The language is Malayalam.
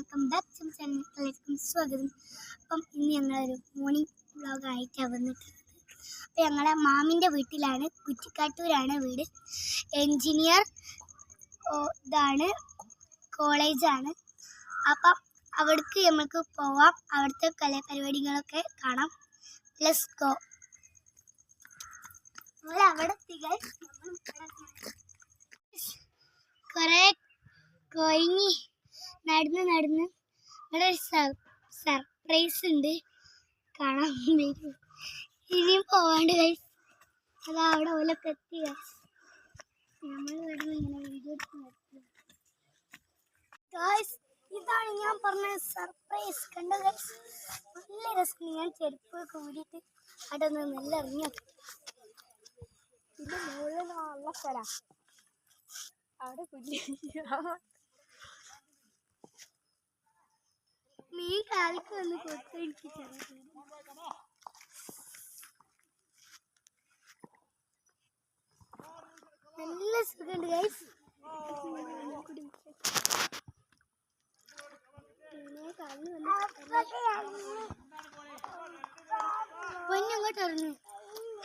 വെൽക്കം ബാക്ക് ടു ചാനലിലേക്കും സ്വാഗതം. അപ്പം ഇന്ന് ഞങ്ങളൊരു മോർണിംഗ് വ്ളോഗ് ആയിട്ടാണ് വന്നിട്ടുള്ളത്. അപ്പം ഞങ്ങളെ മാമിന്റെ വീട്ടിലാണ് കുറ്റിക്കാട്ടൂരാണ് വീട്. എൻജിനീയർ ഇതാണ് കോളേജാണ്. അപ്പം അവിടേക്ക് നമ്മൾക്ക് പോവാം. അവിടുത്തെ കലാപരിപാടികളൊക്കെ കാണാം. ലെസ് ഗോ അവിടെ എത്തിക്കാൻ കുറേ കൊയിഞ്ഞി നടന്ന് നടന്ന് ഒരു സർപ്രൈസ് ഉണ്ട് കാണാൻ വരും ഇനിയും പോവാണ്ട് ഗൈസ് അതാ അവിടെ ഓലൊക്കെ എത്തി ഗൈസ് നമ്മൾ ഇവിടെ ഇങ്ങനെ വീഡിയോ ഗൈസ് ഇതാണ് ഞാൻ പറഞ്ഞ സർപ്രൈസ് കണ്ടോ ഗൈസ് നല്ല രസം. ഞാൻ ചെരുപ്പ് കൂടിയിട്ട് അവിടെ നിന്ന് നല്ല ഇറങ്ങി ഇത് മുകളിൽ നല്ല സ്ഥലം. അവിടെ കുഞ്ഞി കാലിക്ക് വന്ന് കൊടുത്തു എനിക്ക് നല്ല സുഖമുണ്ട് ഗൈസ് പൊന്നങ്ങോട്ട് ഇറങ്ങി.